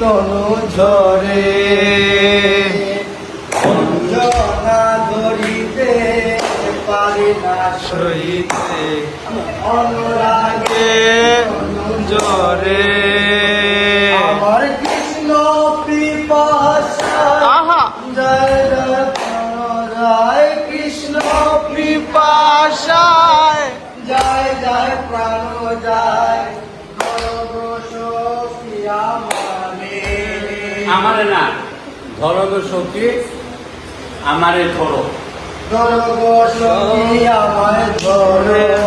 তনু ঝরে অঞ্জনা ধরিতে পারি না সইতে অনুরাগে জরে আমার কৃষ্ণ পিপাসা জয় রায় কৃষ্ণ পিপাসায় জয় জয় প্রাণ জয় আমারে না ধরব শক্তি সখী আমারে ধরো। সরস্বতী আমায় ধরো।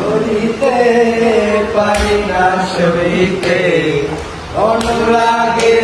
ধরিতে পারি না সইতে। অনুরাগে